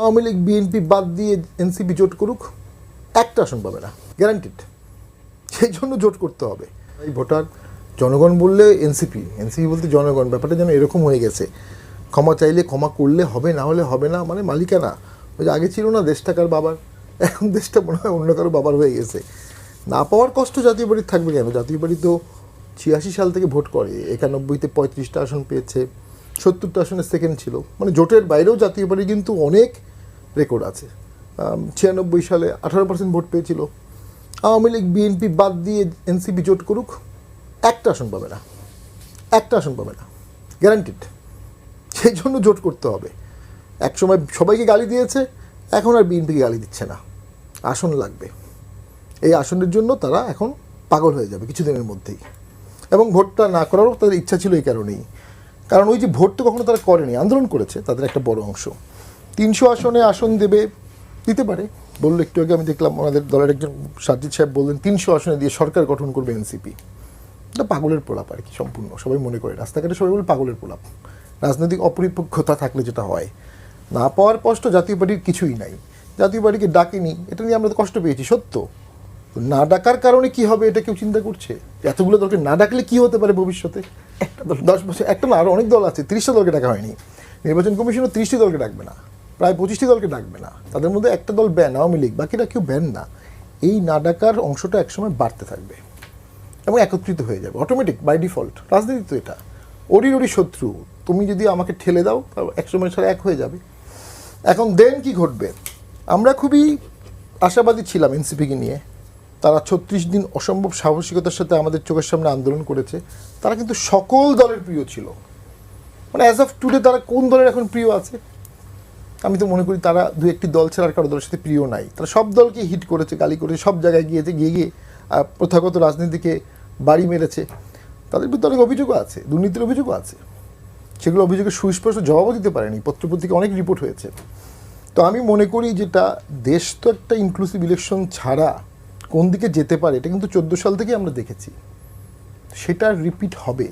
Awami League, BNP বাদ দিয়ে NCP জোট করুক, একটা আসন পাবে না গ্যারান্টিড সেই জন্য জোট করতে হবে। এই ভোটার, জনগণ বললে এনসিপি এনসিপি বলতে জনগণ, ব্যাপারটা যেন এরকম হয়ে গেছে। ক্ষমা চাইলে ক্ষমা করলে হবে, না হলে হবে না মানে মালিকানা। ওই যে আগে ছিল না দেশটা কার বাবার, এখন দেশটা মনে হয় অন্য কারও বাবার হয়ে গেছে। না পাওয়ার কষ্ট জাতীয় পার্টির থাকবে কেন? জাতীয় পার্টি তো ছিয়াশি সাল থেকে ভোট করে, একানব্বইতে পঁয়ত্রিশটা আসন পেয়েছে। সত্তরটা আসনে সেকেন্ড ছিল। মানে জোটের বাইরেও জাতীয় পার্টি কিন্তু অনেক রেকর্ড আছে। ছিয়ানব্বই সালে আঠারো পার্সেন্ট ভোট পেয়েছিল। আওয়ামী লীগ বিএনপি বাদ দিয়ে এনসিপি জোট করুক, একটা আসন পাবে না। একটা আসন পাবে না। গ্যারান্টিড সেই জন্য জোট করতে হবে। একসময় সবাইকে গালি দিয়েছে, এখন আর বিএনপিকে গালি দিচ্ছে না। আসন লাগবে। এই আসনের জন্য তারা এখন পাগল হয়ে যাবে কিছুদিনের মধ্যেই। এবং ভোটটা না করারও তাদের ইচ্ছা ছিল এই কারণেই। কারণ ওই যে ভোট তো কখনো তারা করেনি, আন্দোলন করেছে, তাদের একটা বড় অংশ। তিনশো আসনে আসন দেবে, দিতে পারে। বলল একটু আগে আমি দেখলাম ওনাদের দলের একজন সাজিদ সাহেব বললেন, তিনশো আসনে দিয়ে সরকার গঠন করবে এনসিপি। এটা পাগলের প্রলাপ আর কি সম্পূর্ণ, সবাই মনে করে। রাস্তাঘাটে সবাই বলে পাগলের প্রলাপ রাজনৈতিক অপরিপক্ষতা থাকলে যেটা হয়। না পাওয়ার কষ্ট জাতীয় পার্টির কিছুই নাই। জাতীয় পার্টিকে ডাকেনি, এটা নিয়ে আমরা তো কষ্ট পেয়েছি, সত্য। না ডাকার কারণে কি হবে এটা কেউ চিন্তা করছে? এতগুলো দলকে না ডাকলে কি হতে পারে ভবিষ্যতে? একটা দল। দশ বছর একটা না আরও অনেক দল আছে তিরিশটা দলকে ডাকা হয়নি। নির্বাচন কমিশনও তিরিশটি দলকে ডাকবে না প্রায় পঁচিশটি দলকে ডাকবে না। তাদের মধ্যে একটা দল ব্যান আওয়ামী লীগ বাকিরা কেউ ব্যান না। এই না ডাকার অংশটা একসময় বাড়তে থাকবে এবং একত্রিত হয়ে যাবে অটোমেটিক বাই ডিফল্ট রাজনীতি তো এটা। ওরি ওরি শত্রু তুমি যদি আমাকে ঠেলে দাও তাহলে একসময় সারা এক হয়ে যাবে। এখন দেন কি ঘটবে? আমরা খুবই আশাবাদী ছিলাম এনসিপিকে নিয়ে। তারা ছত্রিশ দিন অসম্ভব সাহসিকতার সাথে আমাদের চোখের সামনে আন্দোলন করেছে, তারা কিন্তু সকল দলের প্রিয় ছিল। মানে অ্যাজ অফ টুডে তারা কোন দলের এখন প্রিয় আছে? আমি তো মনে করি তারা দু একটি দল ছাড়া আর কারও দলের সাথে প্রিয় নাই। তারা সব দলকে হিট করেছে, গালি করেছে, সব জায়গায় গিয়েছে, গিয়ে গিয়ে প্রথাগত রাজনীতিকে বাড়ি মেরেছে। তাদের বিরুদ্ধে অনেক অভিযোগও আছে, দুর্নীতির অভিযোগও আছে। সেগুলো অভিযোগের সুস্পষ্ট জবাবও দিতে পারেনি। পত্রপত্রিকা অনেক রিপোর্ট হয়েছে। তো আমি মনে করি যেটা দেশ তো একটা ইনক্লুসিভ ইলেকশন ছাড়া কোন দিকে যেতে পারে এটা কিন্তু চোদ্দ সাল থেকে আমরা দেখেছি। সেটা রিপিট হবে।